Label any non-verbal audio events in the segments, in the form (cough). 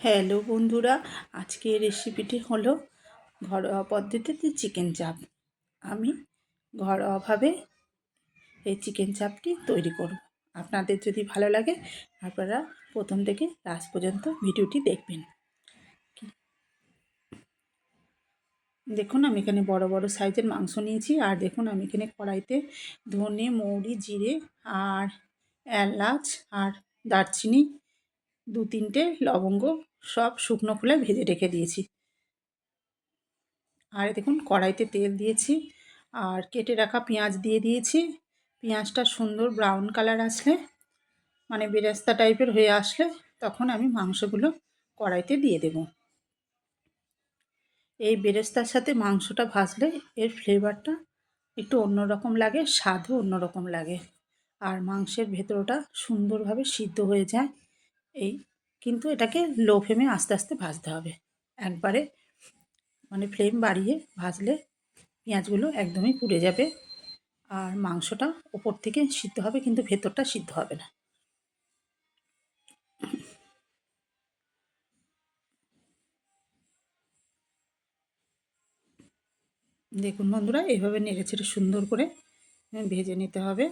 Hello বন্ধুরা, আজকের রেসিপিটি হলো ঘরোয়া পদ্ধতিতে চিকেন চাপ আমি ঘরোয়াভাবে এই চিকেন চাপটি তৈরি করব। আপনাদের যদি ভালো লাগে, আপনারা প্রথম থেকে লাস্ট পর্যন্ত ভিডিওটি দেখবেন। দেখুন, আমি এখানে বড় বড় সাইজের মাংস নিয়েছি, আর দেখুন, আমি এখানে কড়াইতে ধনে, মৌরি, জিরে, আর এলাচ, আর দারচিনি দু তিনটে লবঙ্গ সব শুকনো খোলায় ভেজে রেখে দিয়েছি। আর দেখুন, কড়াইতে তেল দিয়েছি আর কেটে রাখা পেঁয়াজ দিয়ে দিয়েছি। পেঁয়াজটা সুন্দর ব্রাউন কালার আসলে মানে বেরেস্তা টাইপের হয়ে আসলে তখন আমি মাংসগুলো কড়াইতে দিয়ে দেব। এই বেরেস্তার সাথে মাংসটা ভাজলে এর ফ্লেভারটা একটু অন্যরকম লাগে, স্বাদও অন্যরকম লাগে। আর মাংসের ভেতরটা সুন্দরভাবে সিদ্ধ হয়ে যায় এই কিন্তু এটাকে লো ফ্লেমে আস্তে আস্তে ভাজতে হবে। একবারে মানে ফ্লেম বাড়িয়ে ভাজলে পেঁয়াজগুলো একদমই পুড়ে যাবে আর মাংসটা ওপর থেকে সিদ্ধ হবে, কিন্তু ভেতরটা সিদ্ধ হবে না। দেখুন বন্ধুরা এইভাবে নেড়ে ছেড়ে সুন্দর করে ভেজে নিতে হবে।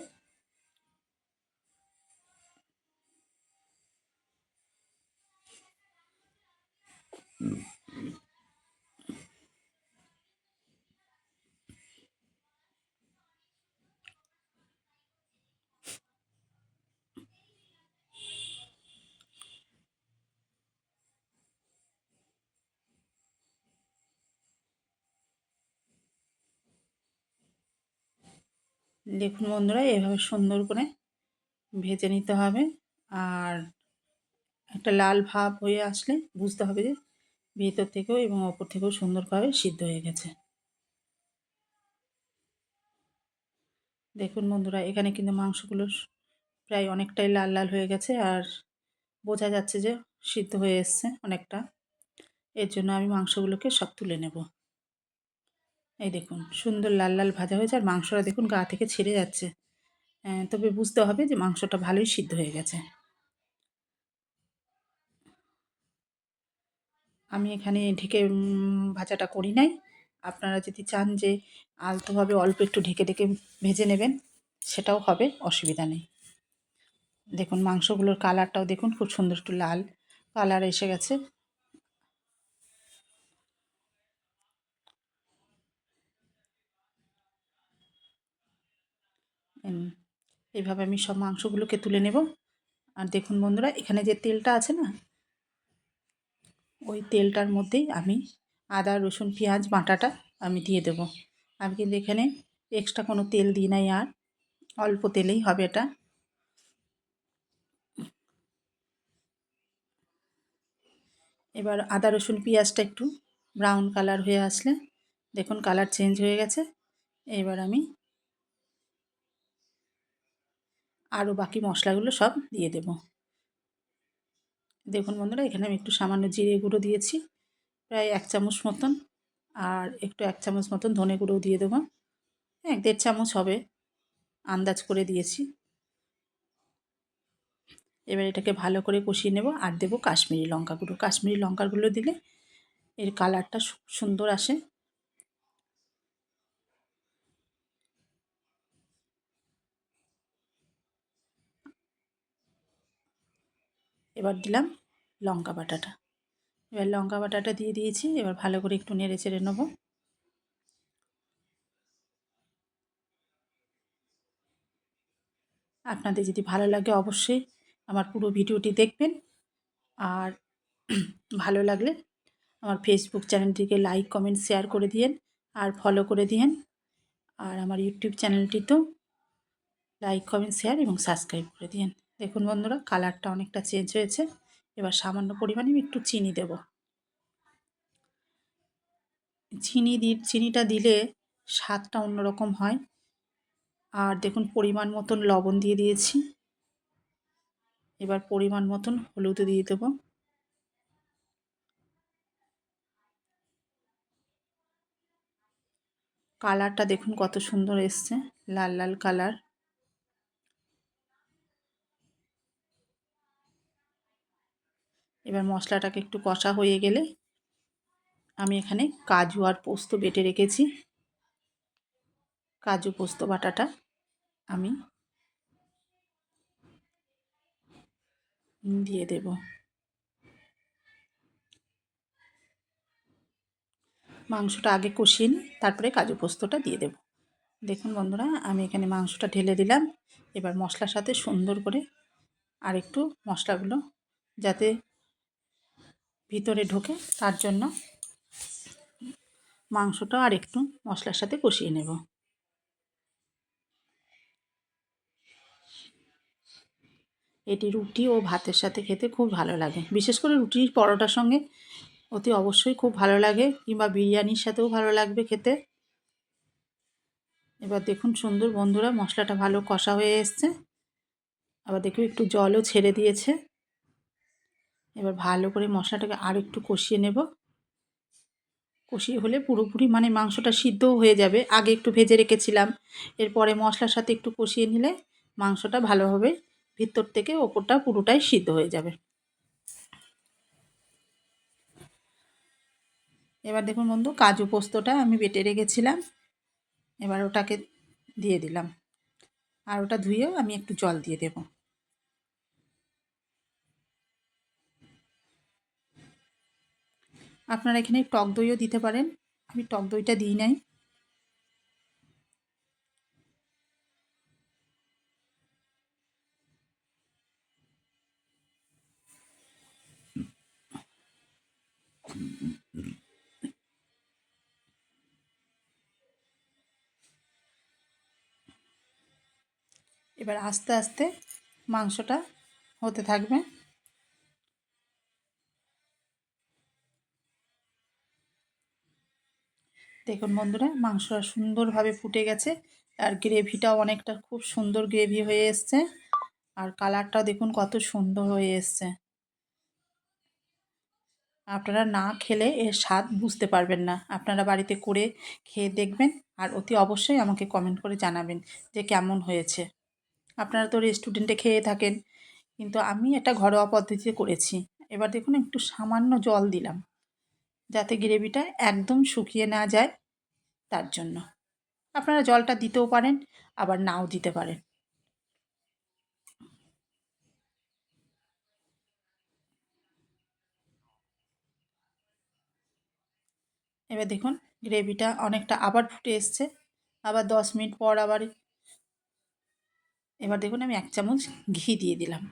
দেখুন বন্ধুরা, এভাবে সুন্দর করে ভেজে নিতে হবে। আর একটা লাল ভাব হয়ে আসলে বুঝতে হবে যে ভেতর থেকেও এবং ওপর থেকেও সুন্দরভাবে সিদ্ধ হয়ে গেছে। দেখুন বন্ধুরা, এখানে কিন্তু মাংসগুলো প্রায় অনেকটাই লাল লাল হয়ে গেছে আর বোঝা যাচ্ছে যে সিদ্ধ হয়ে এসছে অনেকটা। এর জন্য আমি মাংসগুলোকে সব তুলে নেব। এই দেখুন, সুন্দর লাল লাল ভাজা হয়েছে আর মাংসটা দেখুন গা থেকে ছেড়ে যাচ্ছে। তবে বুঝতে হবে যে মাংসটা ভালোই সিদ্ধ হয়ে গেছে। আমি এখানে ঢেকে ভাজাটা করি নাই। আপনারা যদি চান যে আলতোভাবে অল্প একটু ঢেকে ঢেকে ভেজে নেবেন, সেটাও হবে, অসুবিধা নেই। দেখুন, মাংসগুলোর কালারটাও দেখুন, খুব সুন্দর একটু লাল কালার এসে গেছে। এইভাবে আমি সব মাংসগুলোকে তুলে নেব। আর দেখুন বন্ধুরা, এখানে যে তেলটা আছে না ওই তেলটার মধ্যেই আমি আদা, রসুন, পেঁয়াজ, বাটাটা আমি দিয়ে দেবো। আমি কিন্তু এখানে এক্সট্রা কোনো তেল দিই নাই আর, অল্প তেলেই হবে এটা। এবার আদা, রসুন, পেঁয়াজটা একটু ব্রাউন কালার হয়ে আসলে দেখুন কালার চেঞ্জ হয়ে গেছে। এবার আমি আরও বাকি মশলাগুলো সব দিয়ে দেব। দেখুন বন্ধুরা, এখানে আমি একটু সামান্য জিরে গুঁড়ো দিয়েছি, প্রায় এক চামচ মতন। আর একটু এক চামচ মতন ধনে গুঁড়োও দিয়ে দেবো। এক দেড় চামচ হবে আন্দাজ করে দিয়েছি। এবার এটাকে ভালো করে কষিয়ে নেব আর দেবো কাশ্মীরি লঙ্কা গুঁড়ো। কাশ্মীরি লঙ্কাগুলো দিলে এর কালারটা সুন্দর আসে। এবার দিলাম লঙ্কা বাটাটা। এবার লঙ্কা বাটাটা দিয়ে দিয়েছি, এবার ভালো করে একটু নেড়ে চেড়ে নেব। আপনাদের যদি ভালো লাগে অবশ্যই আমার পুরো ভিডিওটি দেখবেন। আর (clears throat) ভালো লাগলে আমার ফেসবুক চ্যানেলটিকে লাইক, কমেন্ট, শেয়ার করে দিয়েন আর ফলো করে দিয়েন। আর আমার ইউটিউব চ্যানেলটিতেও লাইক, কমেন্ট, শেয়ার এবং সাবস্ক্রাইব করে দিয়েন। দেখুন বন্ধুরা, কালারটা অনেকটা চেঞ্জ হয়েছে। এবার সামান্য পরিমাণে আমি একটু চিনি দেব। চিনি দি, চিনিটা দিলে স্বাদটা অন্যরকম হয়। আর দেখুন, পরিমাণ মতন লবণ দিয়ে দিয়েছি। এবার পরিমাণ মতন হলুদ দিয়ে দেব। কালারটা দেখুন কত সুন্দর এসছে, লাল লাল কালার। এবার মশলাটাকে একটু কষা হয়ে গেলে আমি এখানে কাজু আর পোস্ত বেটে রেখেছি। কাজু, পোস্ত, বাটাটা আমি দিয়ে দেব। মাংসটা আগে কষিয়ে নিই, তারপরে কাজু, পোস্তটা দিয়ে দেব। দেখুন বন্ধুরা, আমি এখানে মাংসটা ঢেলে দিলাম। এবার মশলার সাথে সুন্দর করে আর একটু মশলাগুলো যাতে ভিতরে ঢোকে তার জন্য মাংসটা আর একটু মশলার সাথে কষিয়ে নেব। এটি রুটি ও ভাতের সাথে খেতে খুব ভালো লাগে। বিশেষ করে রুটির পরোটার সঙ্গে অতি অবশ্যই খুব ভালো লাগে, কিংবা বিরিয়ানির সাথেও ভালো লাগবে খেতে। এবার দেখুন সুন্দর বন্ধুরা, মশলাটা ভালো কষা হয়ে এসছে। আবার দেখুন একটু জলও ছেড়ে দিয়েছে। এবার ভালো করে মশলাটাকে আর একটু কষিয়ে নেব। কষিয়ে হলে পুরোপুরি মানে মাংসটা সিদ্ধও হয়ে যাবে। আগে একটু ভেজে রেখেছিলাম। এরপরে মশলার সাথে একটু কষিয়ে নিলে মাংসটা ভালোভাবে ভিতর থেকে ওপরটা পুরোটাই সিদ্ধ হয়ে যাবে। এবার দেখুন বন্ধু, কাজু পোস্তটা আমি বেটে রেখেছিলাম। এবার ওটাকে দিয়ে দিলাম। আর ওটা ধুয়ে আমি একটু জল দিয়ে দেব। আপনারা এখানে টক দইও দিতে পারেন। আমি টক দইটা দিই নাই। এবার আস্তে আস্তে মাংসটা হতে থাকবে। দেখুন বন্ধুরা, মাংসটা সুন্দরভাবে ফুটে গেছে। আর গ্রেভিটাও অনেকটা খুব সুন্দর গ্রেভি হয়ে এসছে। আর কালারটাও দেখুন কত সুন্দর হয়ে এসছে। আপনারা না খেলে এর স্বাদ বুঝতে পারবেন না। আপনারা বাড়িতে করে খেয়ে দেখবেন আর অতি অবশ্যই আমাকে কমেন্ট করে জানাবেন যে কেমন হয়েছে। আপনারা তো রেস্টুরেন্টে খেয়ে থাকেন, কিন্তু আমি এটা ঘরোয়া পদ্ধতিতে করেছি। এবার দেখুন একটু সামান্য জল দিলাম। যাতে গ্রেভিটা একদম শুকিয়ে না যায়, তার জন্য। আপনারা জলটা দিতেও পারেন, আবার নাও দিতে পারেন। এবার দেখুন, গ্রেভিটা অনেকটা আবার ফুটে এসছে, আবার দশ মিনিট পর আবার এবার দেখুন, আমি এক চামচ ঘি দিয়ে দিলাম।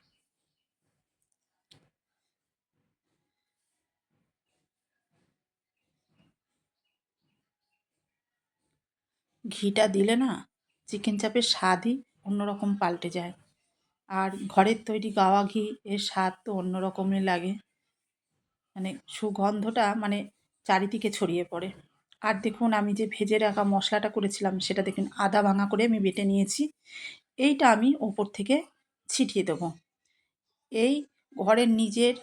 ঘিটা দিলে না চিকেন চাপের স্বাদই অন্যরকম পাল্টে যায়। আর ঘরের তৈরি গাওয়া ঘি এর স্বাদ তো অন্য রকমই লাগে। মানে সুগন্ধটা মানে চারিদিকে ছড়িয়ে পড়ে। আর দেখুন, আমি যে ভেজে রাখা মশলাটা করেছিলাম সেটা দেখুন, আদা ভাঙা করে আমি বেটে নিয়েছি। এইটা আমি ওপর থেকে ছিটিয়ে দেব। এই ঘরের নিজের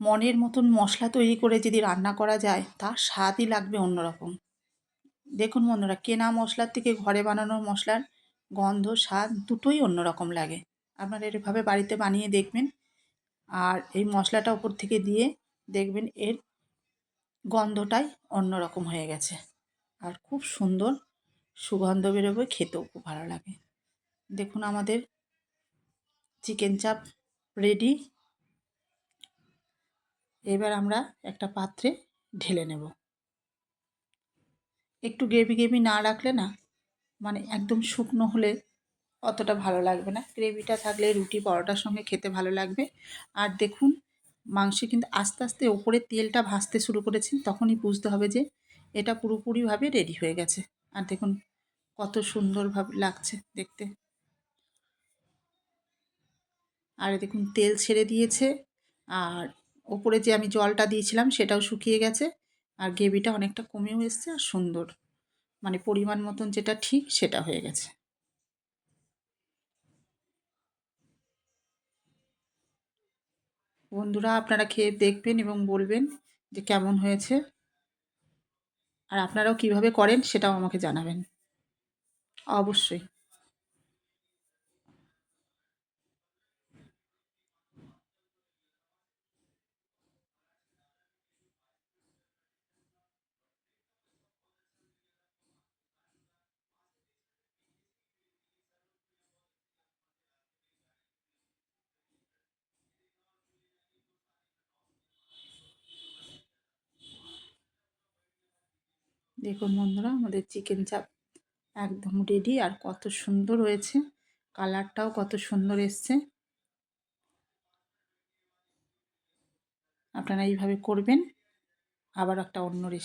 মনের মতন মশলা তৈরি করে যদি রান্না করা যায়, তার স্বাদই লাগবে অন্যরকম। দেখুন বন্ধুরা, কেনা মশলার থেকে ঘরে বানানো মশলার গন্ধ, স্বাদ দুটোই অন্যরকম লাগে। আপনারা এভাবে বাড়িতে বানিয়ে দেখবেন আর এই মশলাটা ওপর থেকে দিয়ে দেখবেন এর গন্ধটাই অন্যরকম হয়ে গেছে আর খুব সুন্দর সুগন্ধ বেরোবে, খেতেও খুব ভালো লাগে। দেখুন আমাদের চিকেন চাপ রেডি। এবার আমরা একটা পাত্রে ঢেলে নেব। একটু গ্রেভি গ্রেভি না রাখলে না মানে একদম শুকনো হলে অতটা ভালো লাগবে না। গ্রেভিটা থাকলে রুটি, পরোটার সঙ্গে খেতে ভালো লাগবে। আর দেখুন, মাংসে কিন্তু আস্তে আস্তে ওপরে তেলটা ভাসতে শুরু করেছে তখনই বুঝতে হবে যে এটা পুরোপুরিভাবে রেডি হয়ে গেছে। আর দেখুন, কত সুন্দরভাবে লাগছে দেখতে। আর দেখুন, তেল ছেড়ে দিয়েছে। আর ওপরে যে আমি জলটা দিয়েছিলাম, সেটাও শুকিয়ে গেছে। আর গ্রেভিটা অনেকটা কমেও এসছে আর সুন্দর। মানে পরিমাণ মতন যেটা ঠিক সেটা হয়ে গেছে। বন্ধুরা, আপনারা খেয়ে দেখবেন এবং বলবেন যে কেমন হয়েছে। আর আপনারাও কীভাবে করেন সেটাও আমাকে জানাবেন। অবশ্যই। দেখুন বন্ধুরা, আমাদের চিকেন চাপ একদম রেডি আর কত সুন্দর হয়েছে। কালারটাও কত সুন্দর এসছে। আপনারা এইভাবে করবেন, আবার একটা অন্য রেসিপি